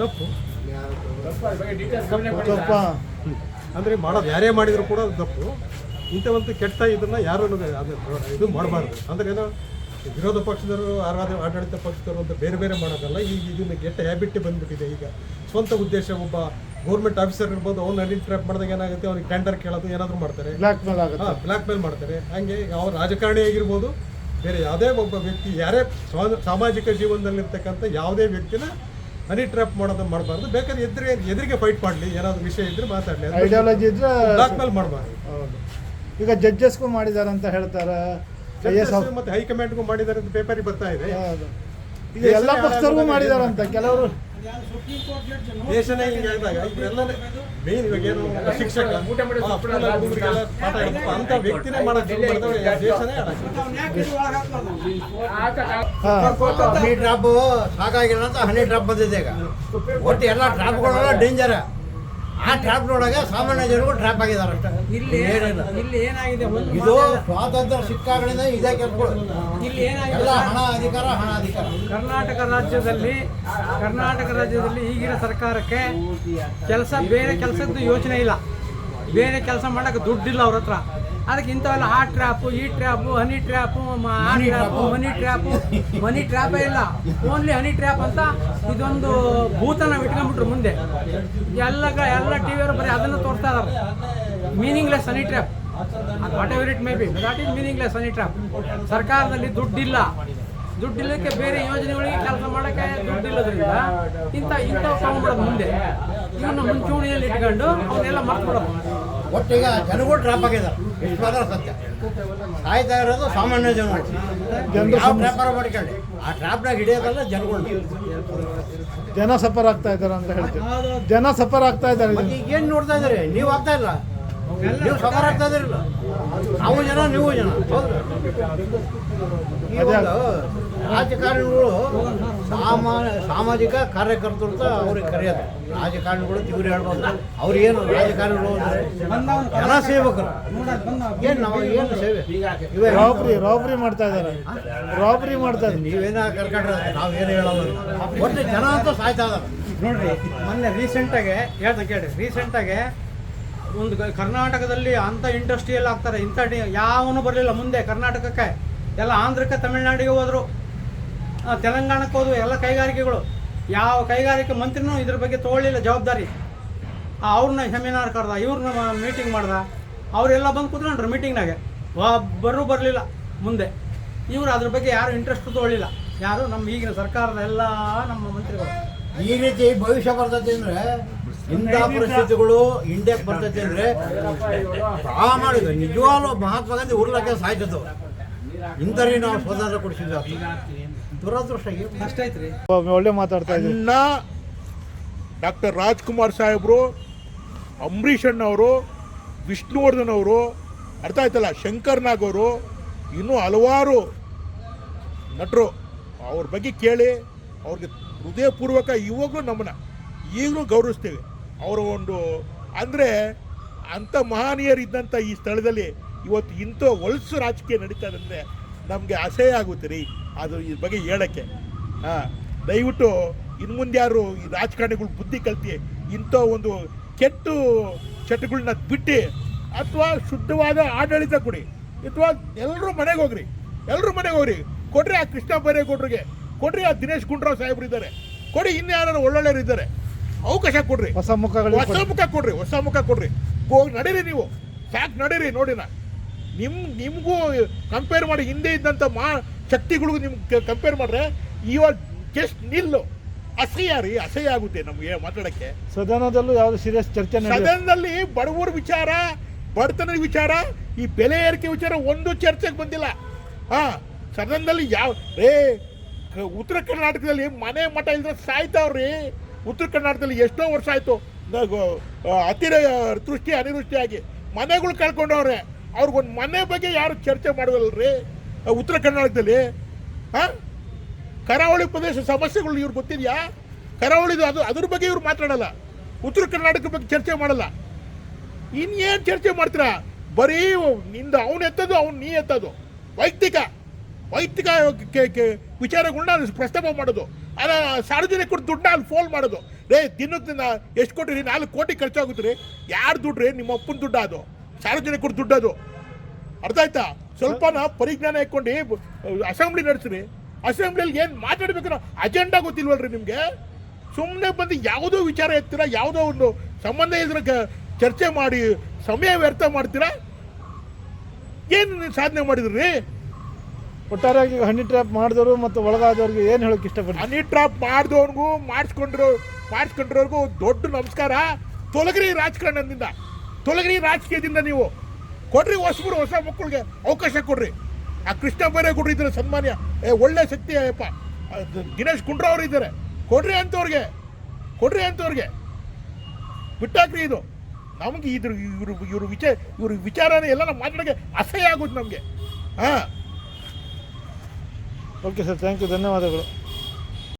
ತಪ್ಪು. ಸ್ವಲ್ಪ ಅಂದರೆ ಮಾಡೋದು ಯಾರೇ ಮಾಡಿದ್ರು ಕೂಡ ಅದು ತಪ್ಪು. ಒಂದು ಕೆಟ್ಟ ಇದನ್ನು ಯಾರು ಅದು ಇದು ಮಾಡಬಾರ್ದು. ಅಂದರೆ ಏನೋ ವಿರೋಧ ಪಕ್ಷದವರು ಆರಾಧ ಆಡಳಿತ ಪಕ್ಷದವರು ಅಂತ ಬೇರೆ ಬೇರೆ ಮಾಡೋದಲ್ಲ. ಈಗ ಇದನ್ನ ಕೆಟ್ಟ ಹ್ಯಾಬಿಟ್ ಬಂದ್ಬಿಟ್ಟಿದೆ ಈಗ. ಸ್ವಂತ ಉದ್ದೇಶ ಒಬ್ಬ ಗೌರ್ಮೆಂಟ್ ಆಫೀಸರ್ ಇರ್ಬೋದು ಅವ್ನು ಅಡಿಟ್ ಟ್ರ್ಯಾಪ್ ಮಾಡಿದಾಗ ಏನಾಗುತ್ತೆ? ಅವ್ರಿಗೆ ಟೆಂಡರ್ ಕೇಳೋದು ಏನಾದರೂ ಮಾಡ್ತಾರೆ. ಬ್ಲ್ಯಾಕ್ ಮೇಲ್ ಆಗುತ್ತೆ. ಬ್ಲ್ಯಾಕ್ ಮೇಲ್ ಮಾಡ್ತಾರೆ. ಹಂಗೆ ಅವ್ರ ರಾಜಕಾರಣಿ ಆಗಿರ್ಬೋದು ಬೇರೆ ಯಾವುದೇ ಒಬ್ಬ ವ್ಯಕ್ತಿ ಯಾರೇ ಸಾಮಾಜಿಕ ಜೀವನದಲ್ಲಿರ್ತಕ್ಕಂಥ ಯಾವುದೇ ವ್ಯಕ್ತಿನ ಹನಿ ಟ್ರ್ಯಾಪ್ ಮಾಡೋದನ್ನ ಮಾಡಬಾರ್ದು. ಬೇಕಾದ್ರೆ ಎದುರು ಎದುರಿಗೆ ಫೈಟ್ ಮಾಡಲಿ. ಏನಾದ್ರು ವಿಷಯ ಇದ್ರೆ ಮಾತಾಡಲಿ. ಐಡಿಯಾಲಜಿ ಇದ್ರೆ ಬ್ಲಾಕ್ ಮೇಲ್ ಮಾಡಬಾರ್ದು. ಹೌದು. ಈಗ ಜಡ್ಜಸ್ಗೂ ಮಾಡಿದ್ದಾರೆ ಅಂತ ಹೇಳ್ತಾರೆ. ಮತ್ತೆ ಹೈಕಮಾಂಡ್ಗೂ ಮಾಡಿದ್ದಾರೆ ಅಂತ ಪೇಪರಿಗೆ ಬರ್ತಾ ಇದೆ. ಈಗ ಎಲ್ಲ ಪಕ್ಷದವ್ರಿಗೂ ಮಾಡಿದಾರಂತ ಕೆಲವರು ದೇಶನೇ ಹಿಂಗೆ ಹೇಳಿದಾಗ ಇವರೆಲ್ಲ ಮೇನ್ ಇವಾಗ ಏನು ಶಿಕ್ಷಕ ಹುಡುಗ್ರಿಗೆಲ್ಲ ಪಾಠ ಹೇಳ್ಬೇಕು ಅಂತ ವ್ಯಕ್ತಿನೇ ಮಾಡಕ್ಕೆ ದೇಶನೇ. ಹನಿ ಡ್ರಾಪ್ ಸಾಕಾಗಿಲ್ಲ ಅಂತ ಹನಿ ಡ್ರಾಪ್ ಬಂದಿದೆ ಈಗ ಒಟ್ಟು ಎಲ್ಲ ಡ್ರಾಪ್ಗಳೆಲ್ಲ ಡೇಂಜರ್ ಆ ನೋಡಾಗ ಸಾಮಾನ್ಯ ಜನಗಳು ಟ್ರ್ಯಾಪ್ ಆಗಿದ್ದಾರೆ ಅಷ್ಟೇ. ಇಲ್ಲಿ. ಇಲ್ಲಿ. ಏನಾಗಿದೆ ಇದು ಸ್ವಾತಂತ್ರ್ಯ ಸಿಕ್ಕಾಗಳಿಂದ ಇದೇ ಕೆಲಸಗಳು ಇಲ್ಲಿ ಏನಾಗಿದೆ ಹಣ ಅಧಿಕಾರ ಹಣ ಅಧಿಕಾರ. ಕರ್ನಾಟಕ ರಾಜ್ಯದಲ್ಲಿ ಕರ್ನಾಟಕ ರಾಜ್ಯದಲ್ಲಿ ಈಗಿನ ಸರ್ಕಾರಕ್ಕೆ ಕೆಲಸ ಬೇರೆ ಕೆಲಸದ್ದು ಯೋಚನೆ ಇಲ್ಲ. ಬೇರೆ ಕೆಲಸ ಮಾಡಕ್ಕೆ ದುಡ್ಡಿಲ್ಲ ಅವ್ರ ಹತ್ರ. ಅದಕ್ಕೆ ಇಂಥವೆಲ್ಲ ಆ ಟ್ರ್ಯಾಪು ಈ ಟ್ರ್ಯಾಪು ಹನಿ ಟ್ರ್ಯಾಪು ಆ ಟ್ರ್ಯಾಪು ಮನಿ ಟ್ರ್ಯಾಪು ಮನಿ ಟ್ರ್ಯಾಪೇ ಇಲ್ಲ. ಓನ್ಲಿ ಹನಿ ಟ್ರ್ಯಾಪ್ ಅಂತ ಇದೊಂದು ಭೂತನ ಇಟ್ಕೊಂಡ್ಬಿಟ್ರು ಮುಂದೆ. ಎಲ್ಲ ಎಲ್ಲ ಟಿ ವಿಯವರು ಬರೀ ಅದನ್ನು ತೋರಿಸ್ತಾ ಇದಾರೆ. Meaningless honey trap whatever it may be that is meaningless honey trap ಸರ್ಕಾರದಲ್ಲಿ ದುಡ್ಡಿಲ್ಲ. ದುಡ್ಡಿಲ್ಲಕ್ಕೆ ಬೇರೆ ಯೋಜನೆಗಳಿಗೆ ಕೆಲಸ ಮಾಡೋಕ್ಕೆ ದುಡ್ಡಿಲ್ಲದ್ರಿಂದ ಇಂಥ ಇಂಥವು ತಗೊಂಡ್ಬಿಡೋದು ಮುಂದೆ. ಇವನ್ನ ಮುಂಚೂಣಿಯಲ್ಲಿ ಇಟ್ಕೊಂಡು ಅವನ್ನೆಲ್ಲ ಮರ್ತ್ಬಿಡೋದು. ಒಟ್ಟೀಗ ಜನಗಳು ಟ್ರಾಪ್ ಆಗಿದ್ದಾರೆ. ಎಷ್ಟು ಮಾತ್ರ ಸತ್ಯ. ಸಾಯ್ತಾ ಇರೋದು ಸಾಮಾನ್ಯ ಜನಗಳು ಯಾವ ವ್ಯಾಪಾರ ಮಾಡ್ಕೊಳ್ಳಿ. ಆ ಟ್ರಾಪ್ನಾಗ ಹಿಡಿಯೋದಲ್ಲ ಜನಗಳು. ಜನ ಸಫರ್ ಆಗ್ತಾ ಇದ್ದಾರೆ ಅಂತ ಹೇಳ್ತೀವಿ. ಜನ ಸಫರ್ ಆಗ್ತಾ ಇದ್ದಾರೆ. ಈಗ ಏನು ನೋಡ್ತಾ ಇದ್ದಾರೆ? ನೀವು ಆಗ್ತಾ ಇಲ್ಲ. ನೀವು ಸಫರ್ ಆಗ್ತಾ ಇದ್ದೀರಲ್ಲ ನಾವು ಜನ. ನೀವು ಜನ ರಾಜಕಾರಣಿಗಳು ಸಾಮಾನ್ಯ ಸಾಮಾಜಿಕ ಕಾರ್ಯಕರ್ತರು ಅಂತ ಅವ್ರಿಗೆ ಕರೆಯೋದು. ರಾಜಕಾರಣಿಗಳು ಇವ್ರು ಹೇಳ್ಬೋದು. ಅವ್ರು ಏನು ರಾಜಕಾರಣಿಗಳು ಅಂದರೆ ಜನ ಸೇವಕರು. ಏನು ನಾವು ಏನು ಸೇವೆ? ಇವೇ ರಾಬ್ರಿ ರಾಬ್ರಿ ಮಾಡ್ತಾ ಇದ್ದಾರೆ. ರಾಬ್ರಿ ಮಾಡ್ತಾ ಇದ್ದಾರೆ. ನೀವೇನ ಕರ್ಕೊಂಡ್ರೆ ನಾವೇನು ಹೇಳೋದು ಒಟ್ಟು ಜನ ಅಂತೂ ಸಾಯ್ತಾ ಇದ್ದಾರೆ. ನೋಡ್ರಿ ಮೊನ್ನೆ ರೀಸೆಂಟಾಗೆ ಹೇಳ್ತಾ ಕೇಳಿ ರೀಸೆಂಟಾಗೆ ಒಂದು ಕರ್ನಾಟಕದಲ್ಲಿ ಅಂಥ ಇಂಡಸ್ಟ್ರಿಯಲ್ ಆಗ್ತಾರೆ. ಇಂಥ ಯಾವನು ಬರಲಿಲ್ಲ ಮುಂದೆ ಕರ್ನಾಟಕಕ್ಕೆ. ಎಲ್ಲ ಆಂಧ್ರಕ್ಕೆ ತಮಿಳ್ನಾಡಿಗೆ ಹೋದರು. ತೆಲಂಗಾಣಕ್ಕೆ ಹೋದ್ರು. ಎಲ್ಲ ಕೈಗಾರಿಕೆಗಳು. ಯಾವ ಕೈಗಾರಿಕೆ ಮಂತ್ರಿನೂ ಇದ್ರ ಬಗ್ಗೆ ತೊಗೊಳ್ಳಿಲ್ಲ, ಜವಾಬ್ದಾರಿ. ಅವ್ರನ್ನ ಸೆಮಿನಾರ್ ಕರೆದ, ಇವ್ರನ್ನ ಮೀಟಿಂಗ್ ಮಾಡ್ದ. ಅವರೆಲ್ಲ ಬಂದು ಕೂತ್ಕೊಂಡ್ರು ಮೀಟಿಂಗ್ನಾಗೆ ಒಬ್ಬರೂ ಬರಲಿಲ್ಲ ಮುಂದೆ. ಇವರು ಅದ್ರ ಬಗ್ಗೆ ಯಾರು ಇಂಟ್ರೆಸ್ಟ್ ತೊಗೊಳ್ಳಿಲ್ಲ. ಯಾರು? ನಮ್ಮ ಈಗಿನ ಸರ್ಕಾರದ ಎಲ್ಲ ನಮ್ಮ ಮಂತ್ರಿಗಳು. ಈ ರೀತಿ ಭವಿಷ್ಯ ಬರ್ತದೆ ಅಂದ್ರೆ ಇಂಥ ಪರಿಸ್ಥಿತಿಗಳು ಇಂಡಿಯಾಕ್ಕೆ ಬರ್ತೈತೆ ಅಂದ್ರೆ ಪ್ರಾಮಾಣಿಕ ನಿಜವಾಗ್ಲೂ ಮಹಾತ್ಮ ಗಾಂಧಿ ಉರ್ಲಕ್ಕೆ ಸಾಯ್ತದ್ದು ಇಂಥವ್ರಿಗೆ ನಾವು ಸ್ವಾತಂತ್ರ್ಯ ಕೊಡಿಸಿದ್ವಿ ದುರದೃಷ್ಟ ಒಳ್ಳೆ ಮಾತಾಡ್ತಾ ಇನ್ನ ಡಾಕ್ಟರ್ ರಾಜ್ಕುಮಾರ್ ಸಾಹೇಬ್ರು ಅಂಬರೀಷ್ ಅಣ್ಣವರು ವಿಷ್ಣುವರ್ಧನ್ ಅವರು ಅರ್ಥ ಆಯ್ತಲ್ಲ ಶಂಕರ್ ನಾಗ್ ಅವರು ಇನ್ನೂ ಹಲವಾರು ನಟರು. ಅವ್ರ ಬಗ್ಗೆ ಕೇಳಿ ಅವ್ರಿಗೆ ಹೃದಯಪೂರ್ವಕ ಇವಾಗಲೂ ನಮ್ಮನ್ನ ಈಗಲೂ ಗೌರವಿಸ್ತೇವೆ. ಅವರ ಒಂದು, ಅಂದರೆ ಅಂಥ ಮಹನೀಯರಿದ್ದಂಥ ಈ ಸ್ಥಳದಲ್ಲಿ ಇವತ್ತು ಇಂಥ ಹೊಲಸು ರಾಜಕೀಯ ನಡೀತಾ ಅಂದರೆ ನಮಗೆ ಅಸಹ್ಯ ಆಗುತ್ತೆ ರೀ. ಅದು ಈ ಬಗ್ಗೆ ಹೇಳೋಕ್ಕೆ. ಹಾಂ ದಯವಿಟ್ಟು ಇನ್ನು ಮುಂದೆ ಯಾರು ಈ ರಾಜಕಾರಣಿಗಳು ಬುದ್ಧಿ ಕಲ್ತಿ ಇಂಥ ಒಂದು ಕೆಟ್ಟು ಚಟಗಳನ್ನ ಬಿಟ್ಟು ಅಥವಾ ಶುದ್ಧವಾದ ಆಡಳಿತ ಕೊಡಿ. ಅಥವಾ ಎಲ್ಲರೂ ಮನೆಗೆ ಹೋಗ್ರಿ. ಎಲ್ಲರೂ ಮನೆಗೆ ಹೋಗ್ರಿ. ಕೊಡ್ರಿ ಆ ಕೃಷ್ಣ ಬೈರೇಗೌಡ್ರಿಗೆ. ಕೊಡ್ರಿ ಆ ದಿನೇಶ್ ಗುಂಡ್ರಾವ್ ಸಾಹೇಬ್ರು ಇದ್ದಾರೆ ಕೊಡಿ ಇನ್ನು ಯಾರು ಒಳ್ಳೊಳ್ಳೆಯರು ಇದ್ದಾರೆ ಅವಕಾಶ ಕೊಡ್ರಿ. ಹೊಸ ಮುಖ ಹೊಸ ಮುಖ ಕೊಡ್ರಿ ಹೊಸ ಮುಖ ಕೊಡ್ರಿ. ಹೋಗಿ ನಡೀರಿ ನೀವು. ಸಾಕು ನಡೀರಿ ನಾ ನಿಮ್ ನಿಮಗೂ ಕಂಪೇರ್ ಮಾಡಿ ಹಿಂದೆ ಇದ್ದಂಥ ಮಾ ಶಕ್ತಿಗಳಿಗೂ ನಿಮ್ಗೆ ಕಂಪೇರ್ ಮಾಡ್ರೆ ಇವಾಗ ಜಸ್ಟ್ ನಿಲ್ಲು. ಅಸಹ್ಯ ರೀ ಅಸಹ್ಯ ಆಗುತ್ತೆ ನಮಗೆ ಮಾತಾಡಕ್ಕೆ. ಸದನದಲ್ಲೂ ಯಾವ್ದು ಸೀರಿಯಸ್ ಚರ್ಚೆ ಸದನದಲ್ಲಿ ಬಡವರ ವಿಚಾರ ಬಡತನದ ವಿಚಾರ ಈ ಬೆಲೆ ಏರಿಕೆ ವಿಚಾರ ಒಂದು ಚರ್ಚೆಗೆ ಬಂದಿಲ್ಲ. ಹಾ ಸದನದಲ್ಲಿ ಯಾವ ರೇ ಉತ್ತರ ಕರ್ನಾಟಕದಲ್ಲಿ ಮನೆ ಮಠ ಇಲ್ದ್ರೆ ಸಾಯ್ತಾವ್ರಿ. ಉತ್ತರ ಕರ್ನಾಟಕದಲ್ಲಿ ಎಷ್ಟೋ ವರ್ಷ ಆಯಿತು. ಅತಿವೃಷ್ಟಿ ಅನಿವೃಷ್ಟಿಯಾಗಿ ಮನೆಗಳು ಕಳ್ಕೊಂಡವ್ರೆ. ಅವ್ರಿಗೊಂದು ಮನೆ ಬಗ್ಗೆ ಯಾರು ಚರ್ಚೆ ಮಾಡೋದಲ್ರಿ? ಉತ್ತರ ಕರ್ನಾಟಕದಲ್ಲಿ ಹಾಂ ಕರಾವಳಿ ಪ್ರದೇಶ ಸಮಸ್ಯೆಗಳು ಇವ್ರು ಗೊತ್ತಿದೆಯಾ? ಕರಾವಳಿದು ಅದು, ಅದ್ರ ಬಗ್ಗೆ ಇವ್ರು ಮಾತಾಡಲ್ಲ. ಉತ್ತರ ಕರ್ನಾಟಕ ಬಗ್ಗೆ ಚರ್ಚೆ ಮಾಡಲ್ಲ. ಇನ್ನೇನು ಚರ್ಚೆ ಮಾಡ್ತೀರಾ? ಬರೀ ನಿಂದು ಅವನು ಎತ್ತದು, ಅವ್ನು ನೀ ಎತ್ತದು. ವೈಯಕ್ತಿಕ ವೈಯಕ್ತಿಕ ವಿಚಾರಗಳನ್ನ ಪ್ರಸ್ತಾಪ ಮಾಡೋದು. ಅಲ್ಲ, ಸಾರ್ವಜನಿಕರು ದುಡ್ಡನ್ನ ಅಲ್ಲಿ ಫೋನ್ ಮಾಡೋದು. ರೇ ದಿನಕ್ಕೆ ಎಷ್ಟು ಕೊಟ್ಟಿರಿ? ನಾಲ್ಕು ಕೋಟಿ ಖರ್ಚಾಗುತ್ತೆ ರೀ. ಯಾರು ದುಡ್ಡು ರೀ? ನಿಮ್ಮ ಅಪ್ಪನ ದುಡ್ಡು ಅದು. ಸಾರ್ವಜನಿಕರು ದುಡ್ಡು ಅದು. ಅರ್ಥ ಆಯ್ತಾ? ಸ್ವಲ್ಪನ ಪರಿಜ್ಞಾನ ಇಟ್ಕೊಂಡು, ಅಸೆಂಬ್ಲಿ ನಡೆಸ್ರಿ. ಅಸೆಂಬ್ಲಿಯಲ್ಲಿ ಏನು ಮಾತಾಡಬೇಕು ಅಜೆಂಡಾ ಗೊತ್ತಿಲ್ವಲ್ರಿ ನಿಮಗೆ? ಸುಮ್ಮನೆ ಬಂದು ಯಾವುದೋ ವಿಚಾರ ಎತ್ತೀರಾ ಯಾವುದೋ ಒಂದು ಸಂಬಂಧ ಇದ್ರ ಚರ್ಚೆ ಮಾಡಿ, ಸಮಯ ವ್ಯರ್ಥ ಮಾಡ್ತೀರಾ? ಏನು ನೀವು ಸಾಧನೆ ಮಾಡಿದ್ರಿ ಒಟ್ಟಾರೆಯಾಗಿ ಹನಿ ಟ್ರ್ಯಾಪ್ ಮಾಡಿದವರು ಮತ್ತು ಒಳಗಾದವ್ರಿಗೆ ಏನು ಹೇಳೋಕೆ ಇಷ್ಟಪಡ್ತೀನಿ ಹನಿ ಟ್ರಾಪ್ ಮಾಡಿದವ್ರಿಗೂ ಮಾಡಿಸ್ಕೊಂಡ್ರು ಮಾಡಿಸ್ಕೊಂಡಿರೋರ್ಗೂ ದೊಡ್ಡ ನಮಸ್ಕಾರ. ತೊಲಗ್ರಿ ರಾಜಕಾರಣದಿಂದ. ತೊಲಗ್ರಿ ರಾಜಕೀಯದಿಂದ ನೀವು. ಕೊಡ್ರಿ ಹೊಸಬರು ಹೊಸ ಮಕ್ಕಳಿಗೆ ಅವಕಾಶ ಕೊಡ್ರಿ. ಆ ಕೃಷ್ಣ ಬೈರೇಗೌಡರು ಇದ್ದಾರೆ, ಸನ್ಮಾನ್ಯ. ಏ, ಒಳ್ಳೆ ಶಕ್ತಿ ಅಯ್ಯಪ್ಪ ದಿನೇಶ್ ದಿನೇಶ್ ಅವರು ಇದ್ದಾರೆ. ಕೊಡ್ರಿ ಅಂತವ್ರಿಗೆ. ಕೊಡ್ರಿ ಅಂತವ್ರಿಗೆ. ಬಿಟ್ಟಾಕ್ರಿ ಇದು. ನಮಗೆ ಇದ್ರ ಇವರು ಇವ್ರ ವಿಚಾರ ಇವ್ರ ವಿಚಾರನೇ ಎಲ್ಲ ಮಾತಾಡೋಕ್ಕೆ ಅಸಹ್ಯ ಆಗುತ್ತೆ ನಮಗೆ. ಹಾಂ. ಓಕೆ ಸರ್ ಥ್ಯಾಂಕ್ ಯು ಧನ್ಯವಾದಗಳು